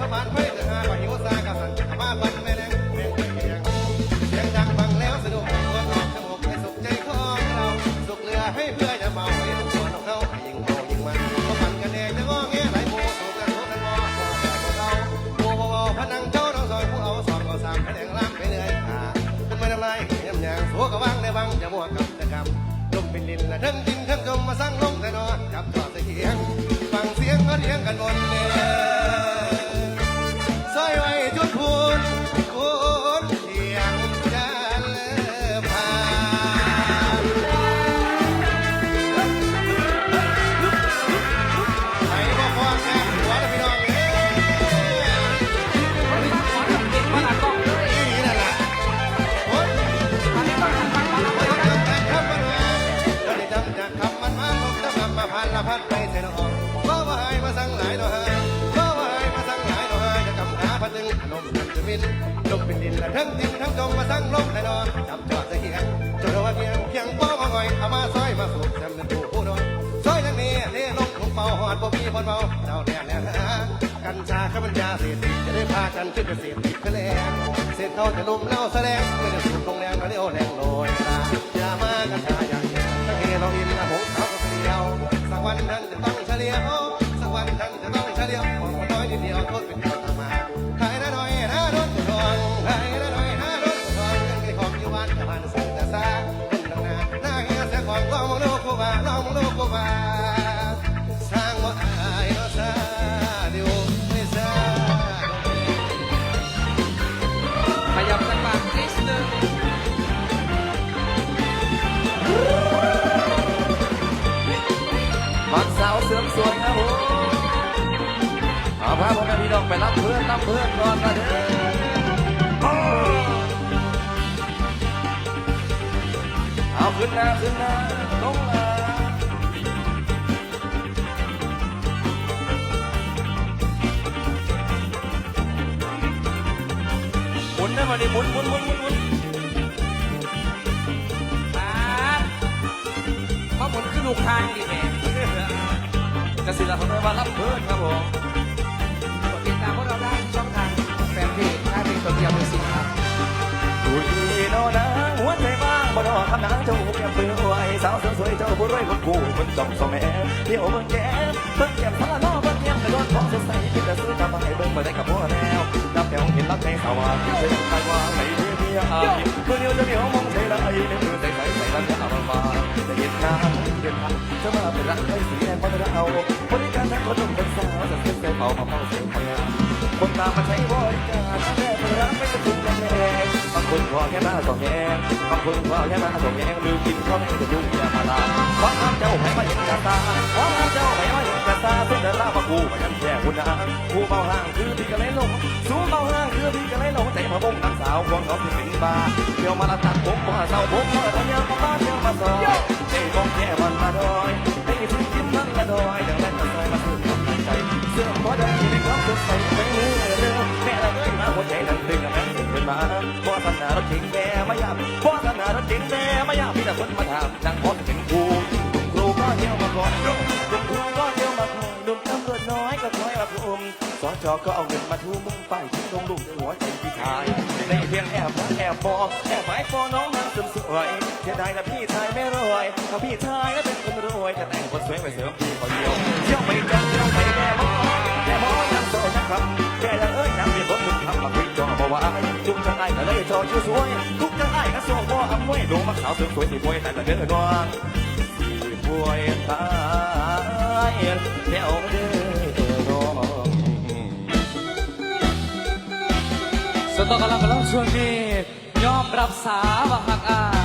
พระบานไฟเถื่อหาวาหิวซากับสันมาบันแม่แรงแม่งเพียงเสียงดังฟังแล้วสนุกตั มมันจะบินลมเป็นดินและทั้งดินทั้งจมมาสั่งลมแต่นอนจับจอดตะเกียงจนว่าเพียงเพียงบ่มาง่อยเอามาซอยมาสูบจำเป็นผู้ผู้นอยซอยทางนี้เทลงลงเป่าหอดบ่มีคนเมาเจ้าแน่แน่ฮะกัญชาข้ามันยาเสพติดจะได้พากันขึ้นไปเสพติดไปแล้วเสร็จเขาจะลุมเล่าแสดงเมื่อจะสูบลงแรงมาเร็วแรงลอยลาอย่ามากัญชาอย่างเดียวถ้าเฮเราอินนะผมเขาก็เดียวสักวันท่านจะต้องเฉลียวสักวันท่านจะต้องเฉลียวของคนน้อยนิดเดียวโทษเป็นาพ่อแม่พี่น้องไปรับเพื่อนรับเพื่อนก่อนนะเด้อเอาขึ้นน้าขึ้นน้าลงมาหมุนได้มาดิหมุนหมุนหมุนหมุนหมุนครับเพราะผลคือลูกทางดีแม่กสิลาเขาเรียกว่ารับเพื่อนครับผม สาวสวยเจ้าผู้รวยคนกูคนจอมสองแม่เที่ยวเบิ่งแก้มเบิ่งแก้มพละนอเบิ่งแก้มแต่โดนของสดใสคิดจะซื้อจะมาให้เบิ่งมาได้กับพ่อแล้วนับแถวเห็นรักในสาวาเส้นทางว่าไหนเรียบเรียบเพื่อเดียวจะเดียวมองใจละไอ้ในมือใส่ใส่ใส่ลำยาบาจะเห็นน้ำเดินทางจะมาเป็นรักไอ้สีแดงพอจะเอาบริการนักคนหนุ่มเป็นสาวจะเส้นเส้นเป่ามาเป่าเสียงพยาน บางคนขอแค่มาสองแง่บางคนขอแค่มาสองแง่ลืมกินข้าวแม่จะดูอย่ามาลาขอห้าเจ้าให้มาเห็นกาตาขอห้าเจ้าให้มาเห็นกาตาสุดเดินลามากูมายันแย่คุณนะกูเบาห่างคือพี่กะเลยลงสูงเบาห่างคือพี่กะเลยลงแต่มาบงนางสาวควงเขาที่เป็นบ้าเที่ยวมาละตัดผมมาเศร้าผมมาทำยังมาบ้านเที่ยวมาซอยเจ้มองแค่วันมาดอยให้ถึงกินมันมาดอยดังนั้นมาซอยมาซื้อกำลังใจเสื้อมพอได้ในความสดใสไปเรื่อย สันนาเราจริงแม่ไม่ยากพ่อสนาราจริงแม่ไม่ยากพี่แต่คนมาถามนางพอจะเป็นครูครูก็เที่ยวมาก่อนคุณครูก็เที่ยวมาคอยลุงตำรวจน้อยก็คอยมาคุมสอจอก็เอาเงินมาทุ่มมุ่งไปทิ้งลงลุงในหัวใจพี่ชายในเพียงแอบรักแอบบอกแอบหมายฟอน้องนั้นสมสวยเสียดายนะพี่ชายไม่รวยถ้าพี่ชายแล้วเป็นคนรวยจะแต่งคนสวยไปเสริมพี่คนเดียวเที่ยวไปจังเที่ยวไปแม่หมอแม่หมอยังโสดนะครับแกยังเอ้ยยังมีคนมึงทำมาคุยจอบอกว่า ทุกจังไอ้ก็เลยจอชื่อสวย ทุกจังไอ้ก็ส่งพ่ออำนวยดวงมาขาวเสริมสวยสีบวยแต่ละเดือนน้องสีบวยตายเดี่ยวเดือน้องสตอกำลังกำลังชวนมียอมรับสาว่าหักอาย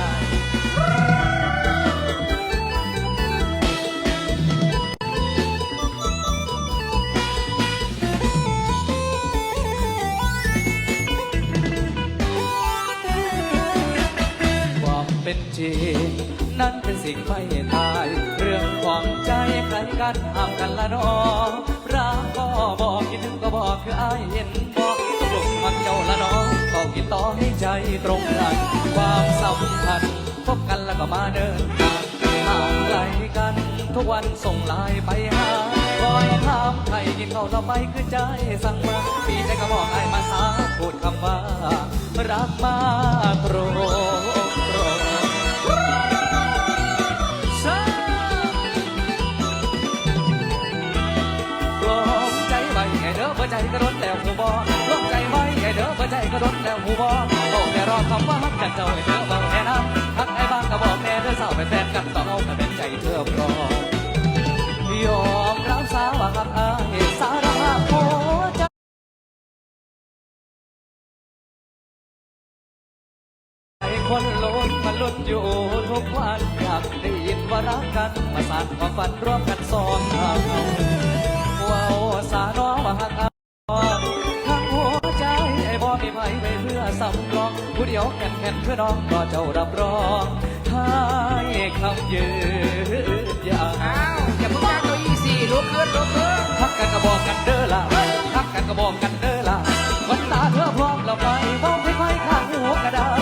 เป็นจริงนั้นเป็นสิ่งไม่ตาย เรื่องของใจใครกันห้ามกันละนอรักก็บอกคิดถึงก็บอกคืออายเห็นบอกตกลงมันเจ้าละนอต้องกินต่อให้ใจตรงกันความสัมพันธ์พบกันแล้วก็มาเดินทางห่างไกลกัน ทุกวันส่งไลน์ไปหาคอยถามใครกินข้าวเราไปคือใจสั่งมาปีใจก็บอกไอ้มาสาพูดคำว่ารักมาโปรด แล้วหูบอโอ้แม่รอคำว่าฮักกันเจ้าให้เธอเบาแน่นะฮักไอ้บ้างก็บอกแม่เธอสาวไปแฟนกันต่อเอาแต่เป็นใจเธอพร้อมยอมรับสาว่าหักอายสารภาพหัวใจคนล้นมันลุ้นอยู่ทุกวันอยากได้ยินว่ารักกัน มาสานความฝันร่วมกันสองทางว้าวสาน้องว่าหัก สำรอง ผู้เดียวแข่งแข่งเพื่อน้องรอเจ้ารับรองท้ายคำยืนยาวอ้าวอย่าเพิ่งนั่งเก้าอี้สิลุกขึ้นลุกขึ้นทักกันก็บอกกันเด้อล่ะทักกันก็บอกกันเด้อล่ะวันตาเธอพร้อมเราไปบอกค่อยๆข้างหัวก็ได้เด้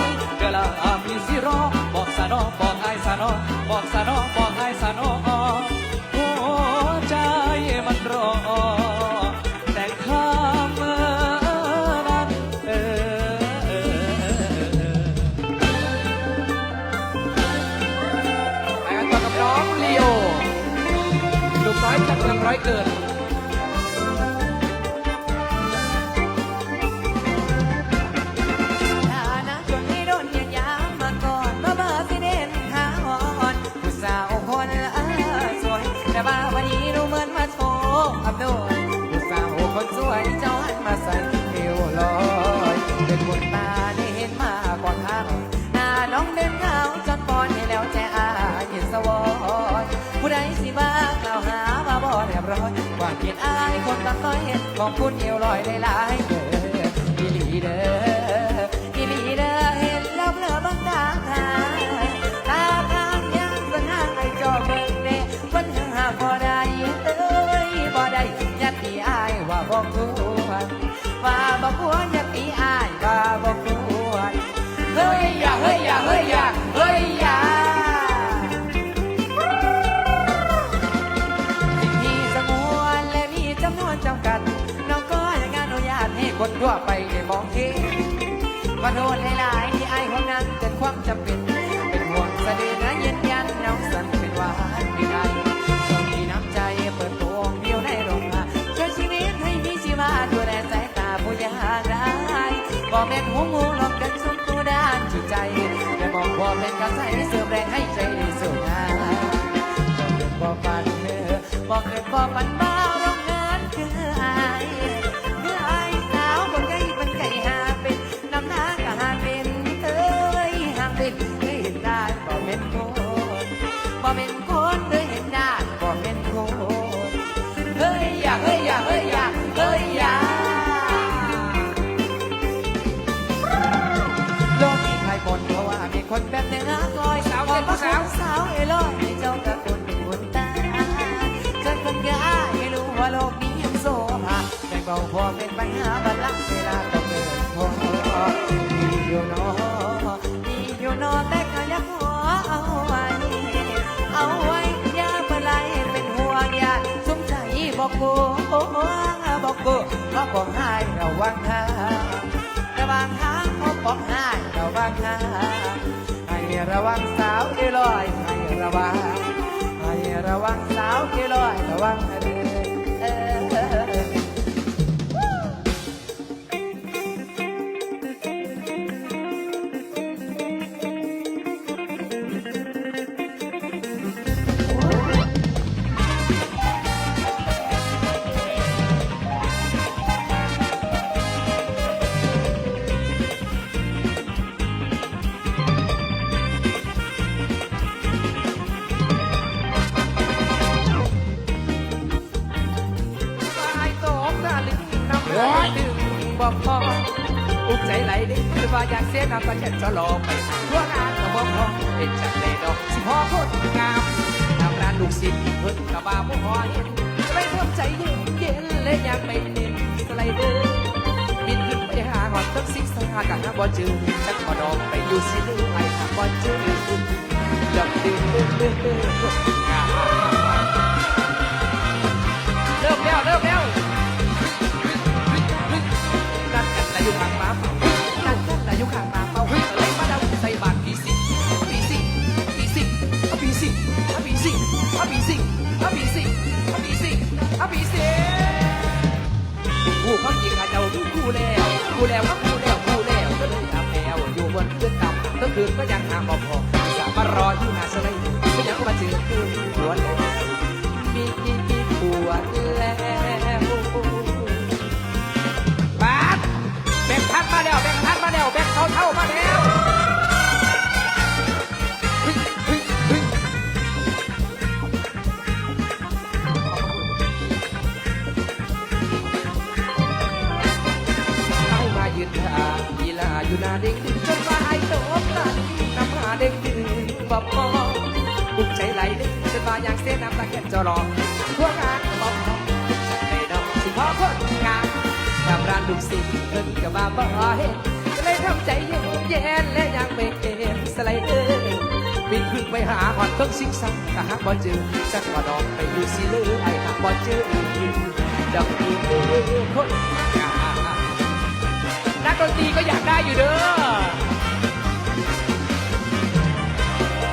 คนตัดต้อยเห็นของคุณเอวลอยได้หลายเด้อดีลีเด้อ งูหลอกกันสมตัวด้านจิตใจแต่บอกว่าเป็นกระใสเสริมแรงให้ใจได้สวยงามบอกเกิดบ่ฝันเด้อบอกเกิดบ่ฝันบ้าร้อง เอาไว้ เอาไว้อย่าเมื่อไรเป็นห่วงอย่าสมใจบอกกูบอกกูเพราบอกให้ระวังทางระวังทางพบบอกให้ระวังทางให้ระวังสาวที่ลอยให้ระวังให้ระวังสาวที่ลอยระวังเด้อเอ สิทเพิ่นกะบ่าบ่พอเห็นจะไม่ร่วมใจเย็นเย็นและยังไม่เล่นสไลเดอร์บินขึ้นไปหาหอดทั้งสิสหากะหาบ่เจอสักขอดอกไปอยู่สิเด้ไปหาบ่เจอคุณดอกเด้อเด้อเด้อด้อเริ่มแล้วเริ่มแล้วนัดกันแล้วอยู่ทางฟ้า เอาผีสิเอาผีสิเอาผีสิกูเขาจริงอะเจ้าดูกูแล้วกูแล้วก็กูแล้วกูแล้วแล้วอยู่บนเรืองำทั้งคืนก็ยังหาบ่พอสามารออยู่หาสไลด์ก็ยังมาเจอคืนหัวแล้ อยู่หน้าเด็กจนว่าไอ้โตตันนำหาเด็กดึงบ่พอปุกใจไหลเด็กจนว่าอยากเส้นน้ำตาแค่จะรอพวกงานบ่พอในดอกสิพอคนงานทำร้านลูกศิษย์เพิ่นก็มาบ่เห็นก็เลยทำใจเย็นเย็นและยังไม่เอ็นสไลเดอร์บินขึ้นไปหาหอดต้นซิกซักก็หาบ่เจอสักว่าดอกไปอยู่สิเลยไอ้หาบ่เจอดอกอีคนงา นักดนตรีก็อยากได้อยู่เด้อ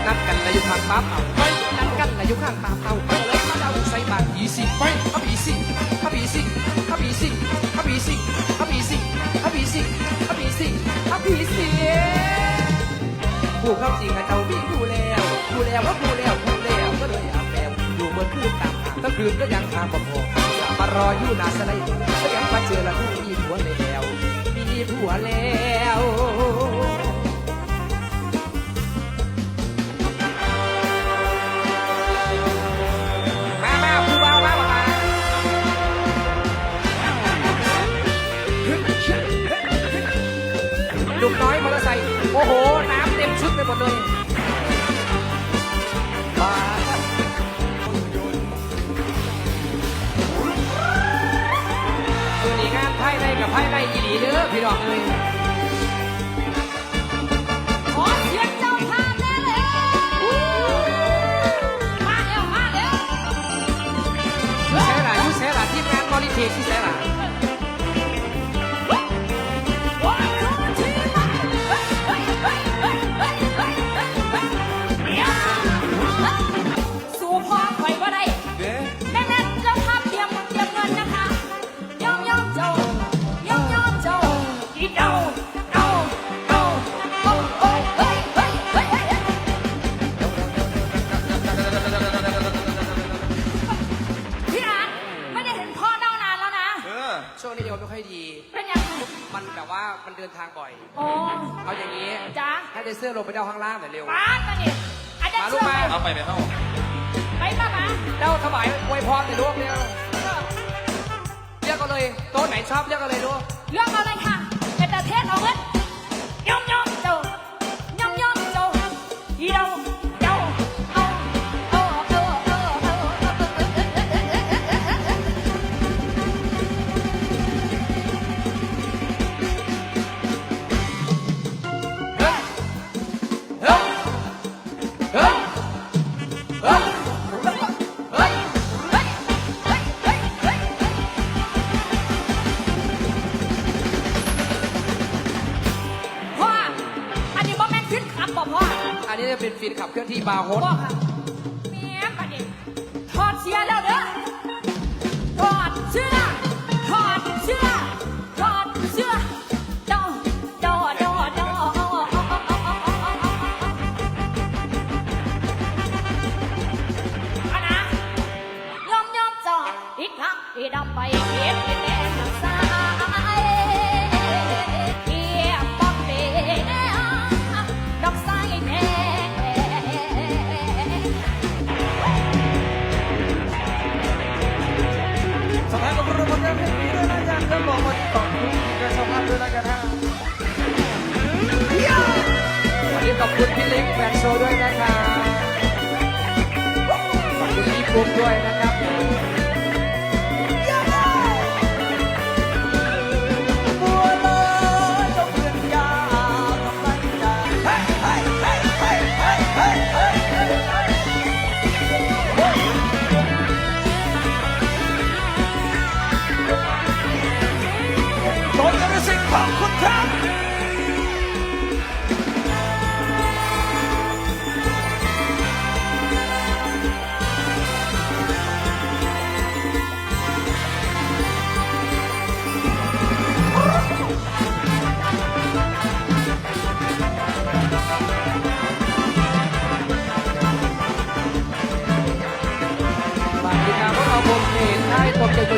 นัดกันนายอยู่ข้างปั๊บเอาไปนัดกันนายอยู่ข้างปั๊บเอาไปเลยมาเอาใส่บาตรอีสิไปเอาอีสิเอาอีสิเอาอีสิเอาอีสิเอาอีสิเอาอีสิเอาอีสิเอาอีสิผู้เข้าจริงอะเจ้าพี่ผู้แล้วผู้แล้วว่าผู้แล้วผู้แล้วก็เลยอาแล้วอยู่บนคืนตามหาทั้งคืนก็ยังหามบ่พอมารออยู่หน้าสไลด์ก็ยังมาเจอละผู้มีผัวในแล้ว ผัวแล้วมามาผู้เบามาบอกมาลุงน้อยมอเตอร์ไซค์โอ้โห น้ำเต็มชุดไปหมดเลย ไพ่ในกับไพ่ในอีหลีเด้อพี่น้องเลยขอเสียงเจ้าภาพได้เลยมาเร็วมาเร็วยูแซ่หล่ะยูแซ่หล่ะทีมงานบริเทคที่แซ่หล่ะวั เดนเซอร์ลงไปเดาข้างล่างหน่อยเร็วมามาเนี่ยอาจารย์มาลูเชื่กอมาไหมเอาไปไปเข้าไปมามาเดาถวายอวยพรหน่อยลูกเร็วเรียกกันเลยโต๊ะไหนชอบเรียกกันเลยลูก เรื่องเอาเลยค่ะเป็นประเทศเอาเงิน จะเป็นฟินขับเคลื่อนที่บาร์โฮส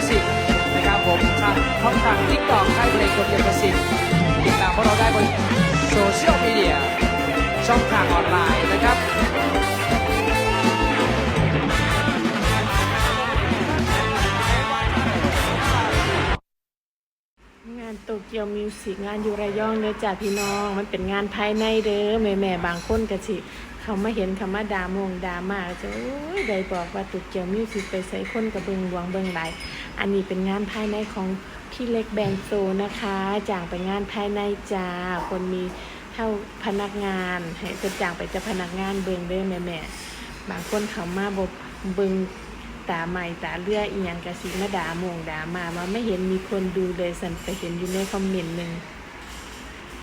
สิกนะครับผมทางช่องทางทิกตอกค่ายเพลงตัวเกียวตัวสิบติดตามพวกเราได้บนโซเชียลมีเดียช่องทางออนไลน์นะครับงานโตเกียวมิวสิกงานอยู่ระยองเด้อจ้าพี่น้อง มันเป็นงานภายในเด้อแม่แม่บางคนก็สิ เขามาเห็นเขามาด่ามงด่ามาจะโอ้ยได้บอกว่าโตเกียวมิวสิกไปใส่คนกับเบิงหลวงเบิงไหลายอันนี้เป็นงานภายในของพี่เล็กแบงโซนะคะจ้างไปงานภายในจ้าคนมีเท่าพนักงานให้เพิ่นจ้างไปจะพนักงานเบิงเด้อแม่แม่บางคนเขามาบบเบิงตาใหม่ตาเลืออีหยังกะสิมาด่าโมงด่ามาว่าไม่เห็นมีคนดูเลยสันไปเห็นอยู่ในคอมเมนต์หนึ่ง